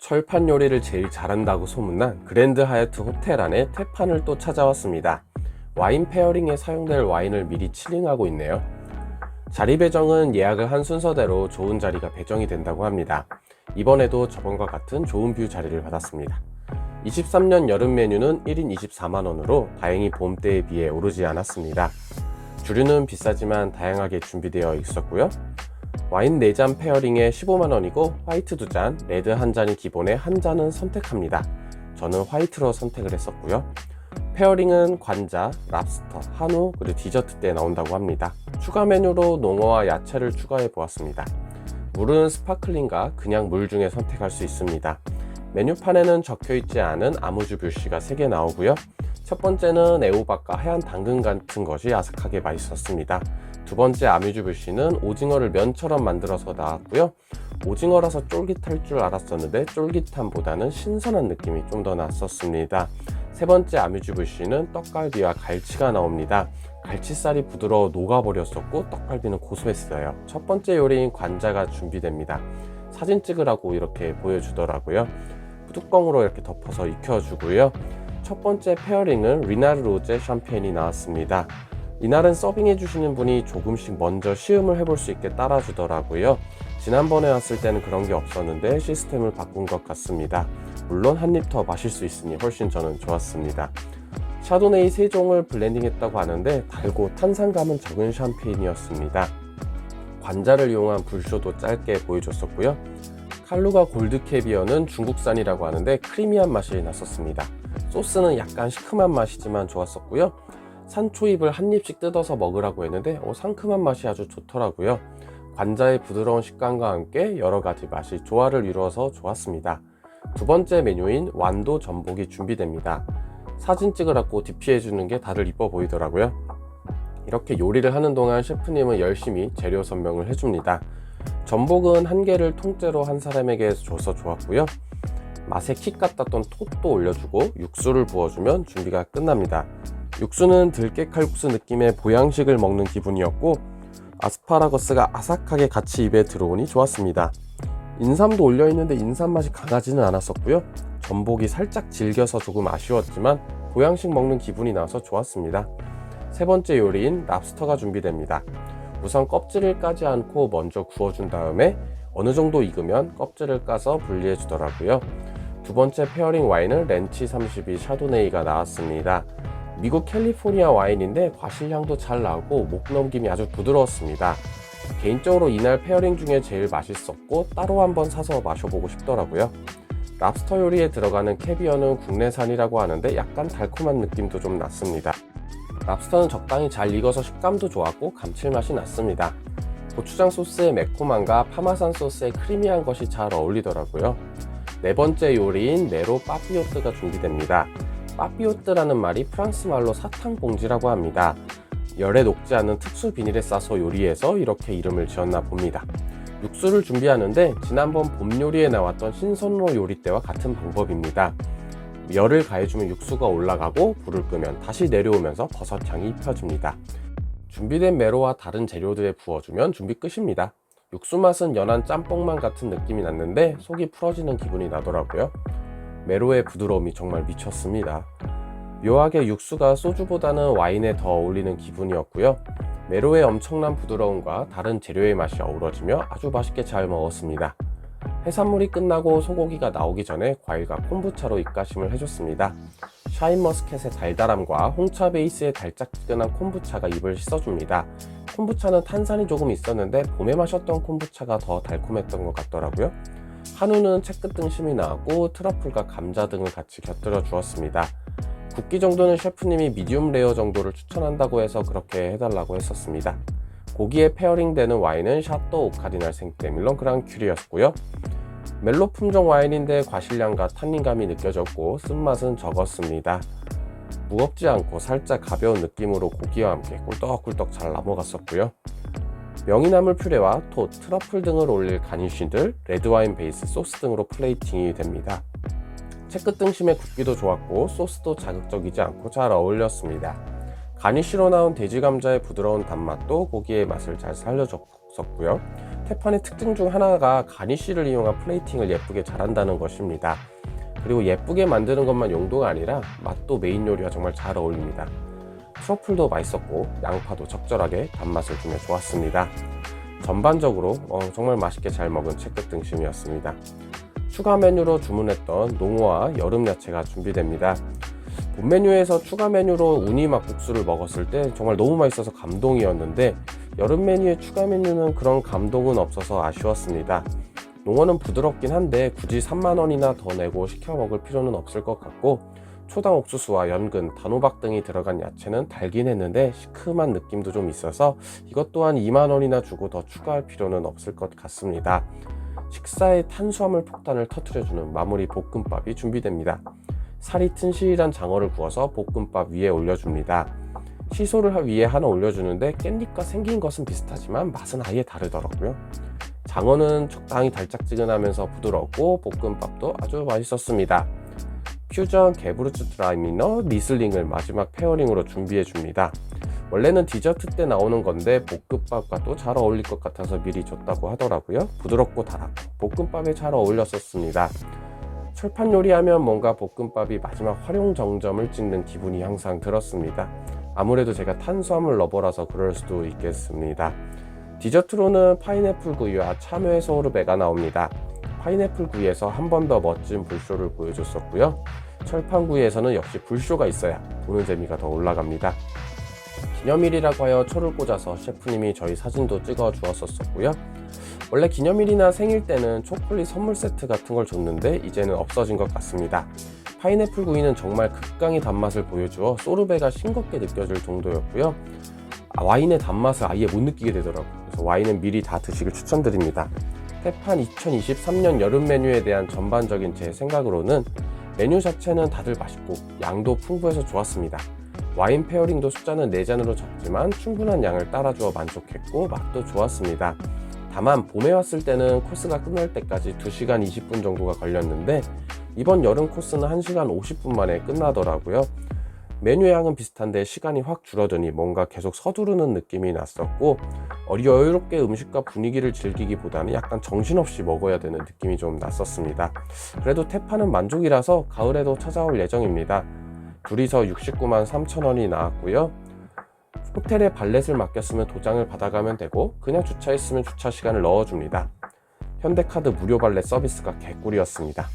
철판 요리를 제일 잘한다고 소문난 그랜드 하얏트 호텔 안에 태판을 또 찾아왔습니다. 와인 페어링에 사용될 와인을 미리 칠링하고 있네요. 자리 배정은 예약을 한 순서대로 좋은 자리가 배정이 된다고 합니다. 이번에도 저번과 같은 좋은 뷰 자리를 받았습니다. 23년 여름 메뉴는 1인 24만원으로 다행히 봄 때에 비해 오르지 않았습니다. 주류는 비싸지만 다양하게 준비되어 있었고요. 와인 4잔 페어링에 15만원이고 화이트 2잔, 레드 1잔이 기본에 한 잔은 선택합니다. 저는 화이트로 선택을 했었고요. 페어링은 관자, 랍스터, 한우, 그리고 디저트 때 나온다고 합니다. 추가 메뉴로 농어와 야채를 추가해 보았습니다. 물은 스파클링과 그냥 물 중에 선택할 수 있습니다. 메뉴판에는 적혀 있지 않은 아무주 뷰시가 3개 나오고요. 첫 번째는 애호박과 하얀 당근 같은 것이 아삭하게 맛있었습니다. 두 번째 아뮤주 뷰시는 오징어를 면처럼 만들어서 나왔고요. 오징어라서 쫄깃할 줄 알았었는데 쫄깃함보다는 신선한 느낌이 좀 더 났었습니다. 세 번째 아뮤주 뷰시는 떡갈비와 갈치가 나옵니다. 갈치살이 부드러워 녹아버렸었고 떡갈비는 고소했어요. 첫 번째 요리인 관자가 준비됩니다. 사진 찍으라고 이렇게 보여주더라고요. 뚜껑으로 이렇게 덮어서 익혀주고요. 첫 번째 페어링은 리나르 로제 샴페인이 나왔습니다. 이날은 서빙해 주시는 분이 조금씩 먼저 시음을 해볼 수 있게 따라주더라고요. 지난번에 왔을 때는 그런 게 없었는데 시스템을 바꾼 것 같습니다. 물론 한 입 더 마실 수 있으니 훨씬 저는 좋았습니다. 샤도네이 3종을 블렌딩했다고 하는데 달고 탄산감은 적은 샴페인이었습니다. 관자를 이용한 불쇼도 짧게 보여줬었고요. 칼루가 골드 캐비어는 중국산이라고 하는데 크리미한 맛이 났었습니다. 소스는 약간 시큼한 맛이지만 좋았었고요. 산초잎을 한 입씩 뜯어서 먹으라고 했는데 어, 상큼한 맛이 아주 좋더라고요. 관자의 부드러운 식감과 함께 여러 가지 맛이 조화를 이루어서 좋았습니다. 두 번째 메뉴인 완도 전복이 준비됩니다. 사진 찍으라고 DP 해주는 게 다들 이뻐 보이더라고요. 이렇게 요리를 하는 동안 셰프님은 열심히 재료 설명을 해줍니다. 전복은 한 개를 통째로 한 사람에게 줘서 좋았고요. 맛에 킥 같았던 톳도 올려주고 육수를 부어주면 준비가 끝납니다. 육수는 들깨 칼국수 느낌의 보양식을 먹는 기분이었고 아스파라거스가 아삭하게 같이 입에 들어오니 좋았습니다. 인삼도 올려 있는데 인삼 맛이 강하지는 않았었고요. 전복이 살짝 질겨서 조금 아쉬웠지만 보양식 먹는 기분이 나서 좋았습니다. 세 번째 요리인 랍스터가 준비됩니다. 우선 껍질을 까지 않고 먼저 구워준 다음에 어느 정도 익으면 껍질을 까서 분리해 주더라고요. 두 번째 페어링 와인은 렌치 32 샤도네이가 나왔습니다. 미국 캘리포니아 와인인데 과실향도 잘 나고 목 넘김이 아주 부드러웠습니다. 개인적으로 이날 페어링 중에 제일 맛있었고 따로 한번 사서 마셔보고 싶더라고요. 랍스터 요리에 들어가는 캐비어는 국내산이라고 하는데 약간 달콤한 느낌도 좀 났습니다. 랍스터는 적당히 잘 익어서 식감도 좋았고 감칠맛이 났습니다. 고추장 소스의 매콤함과 파마산 소스의 크리미한 것이 잘 어울리더라고요. 네 번째 요리인 네로 빠삐오뜨가 준비됩니다. 빠삐오뜨라는 말이 프랑스 말로 사탕 봉지라고 합니다. 열에 녹지 않는 특수 비닐에 싸서 요리해서 이렇게 이름을 지었나 봅니다. 육수를 준비하는데 지난번 봄 요리에 나왔던 신선로 요리 때와 같은 방법입니다. 열을 가해주면 육수가 올라가고 불을 끄면 다시 내려오면서 버섯 향이 입혀집니다. 준비된 메로와 다른 재료들에 부어주면 준비 끝입니다. 육수 맛은 연한 짬뽕만 같은 느낌이 났는데 속이 풀어지는 기분이 나더라고요. 메로의 부드러움이 정말 미쳤습니다. 묘하게 육수가 소주보다는 와인에 더 어울리는 기분이었고요. 메로의 엄청난 부드러움과 다른 재료의 맛이 어우러지며 아주 맛있게 잘 먹었습니다. 해산물이 끝나고 소고기가 나오기 전에 과일과 콤부차로 입가심을 해줬습니다. 샤인머스켓의 달달함과 홍차 베이스의 달짝지근한 콤부차가 입을 씻어줍니다. 콤부차는 탄산이 조금 있었는데 봄에 마셨던 콤부차가 더 달콤했던 것 같더라고요. 한우는 채끝 등심이 나왔고 트러플과 감자 등을 같이 곁들여 주었습니다. 굽기 정도는 셰프님이 미디움 레어 정도를 추천한다고 해서 그렇게 해달라고 했었습니다. 고기에 페어링 되는 와인은 샤또 오카디날 생떼밀론 그랑 큐리였고요. 멜로 품종 와인인데 과실량과 탄닌감이 느껴졌고 쓴맛은 적었습니다. 무겁지 않고 살짝 가벼운 느낌으로 고기와 함께 꿀떡꿀떡 잘 넘어갔었고요. 명이나물 퓨레와 톳, 트러플 등을 올릴 가니쉬들, 레드와인 베이스 소스 등으로 플레이팅이 됩니다. 채끝 등심의 굽기도 좋았고 소스도 자극적이지 않고 잘 어울렸습니다. 가니쉬로 나온 돼지 감자의 부드러운 단맛도 고기의 맛을 잘 살려줬었고요. 태판의 특징 중 하나가 가니쉬를 이용한 플레이팅을 예쁘게 잘한다는 것입니다. 그리고 예쁘게 만드는 것만 용도가 아니라 맛도 메인 요리와 정말 잘 어울립니다. 트러플도 맛있었고 양파도 적절하게 단맛을 주며 좋았습니다. 전반적으로 어, 정말 맛있게 잘 먹은 채끝 등심이었습니다. 추가 메뉴로 주문했던 농어와 여름 야채가 준비됩니다. 본 메뉴에서 추가 메뉴로 우니 막국수를 먹었을 때 정말 너무 맛있어서 감동이었는데 여름 메뉴의 추가 메뉴는 그런 감동은 없어서 아쉬웠습니다. 농어는 부드럽긴 한데 굳이 3만원이나 더 내고 시켜 먹을 필요는 없을 것 같고 초당 옥수수와 연근, 단호박 등이 들어간 야채는 달긴 했는데 시큼한 느낌도 좀 있어서 이것 또한 2만원이나 주고 더 추가할 필요는 없을 것 같습니다. 식사의 탄수화물 폭탄을 터트려주는 마무리 볶음밥이 준비됩니다. 살이 튼실한 장어를 구워서 볶음밥 위에 올려줍니다. 시소를 위에 하나 올려주는데 깻잎과 생긴 것은 비슷하지만 맛은 아예 다르더라고요. 장어는 적당히 달짝지근하면서 부드럽고 볶음밥도 아주 맛있었습니다. 퓨전 게브르츠 드라이미너 리슬링을 마지막 페어링으로 준비해 줍니다. 원래는 디저트 때 나오는 건데 볶음밥과도 잘 어울릴 것 같아서 미리 줬다고 하더라고요. 부드럽고 달았고 볶음밥에 잘 어울렸었습니다. 철판 요리하면 뭔가 볶음밥이 마지막 활용 정점을 찍는 기분이 항상 들었습니다. 아무래도 제가 탄수화물 러버라서 그럴 수도 있겠습니다. 디저트로는 파인애플 구이와 참외 소르베가 나옵니다. 파인애플 구이에서 한 번 더 멋진 불쇼를 보여줬었고요. 철판 구이에서는 역시 불쇼가 있어야 보는 재미가 더 올라갑니다. 기념일이라고 하여 초를 꽂아서 셰프님이 저희 사진도 찍어 주었었고요. 원래 기념일이나 생일 때는 초콜릿 선물 세트 같은 걸 줬는데 이제는 없어진 것 같습니다. 파인애플 구이는 정말 극강의 단맛을 보여주어 소르베가 싱겁게 느껴질 정도였고요. 아, 와인의 단맛을 아예 못 느끼게 되더라고요. 그래서 와인은 미리 다 드시길 추천드립니다. 태판 2023년 여름 메뉴에 대한 전반적인 제 생각으로는 메뉴 자체는 다들 맛있고 양도 풍부해서 좋았습니다. 와인 페어링도 숫자는 4잔으로 적지만 충분한 양을 따라주어 만족했고 맛도 좋았습니다. 다만 봄에 왔을 때는 코스가 끝날 때까지 2시간 20분 정도가 걸렸는데 이번 여름 코스는 1시간 50분 만에 끝나더라고요. 메뉴 양은 비슷한데 시간이 확 줄어드니 뭔가 계속 서두르는 느낌이 났었고 여유롭게 음식과 분위기를 즐기기보다는 약간 정신없이 먹어야 되는 느낌이 좀 났었습니다. 그래도 태파는 만족이라서 가을에도 찾아올 예정입니다. 둘이서 69만 3천 원이 나왔고요. 호텔에 발렛을 맡겼으면 도장을 받아가면 되고 그냥 주차했으면 주차 시간을 넣어줍니다. 현대카드 무료 발렛 서비스가 개꿀이었습니다.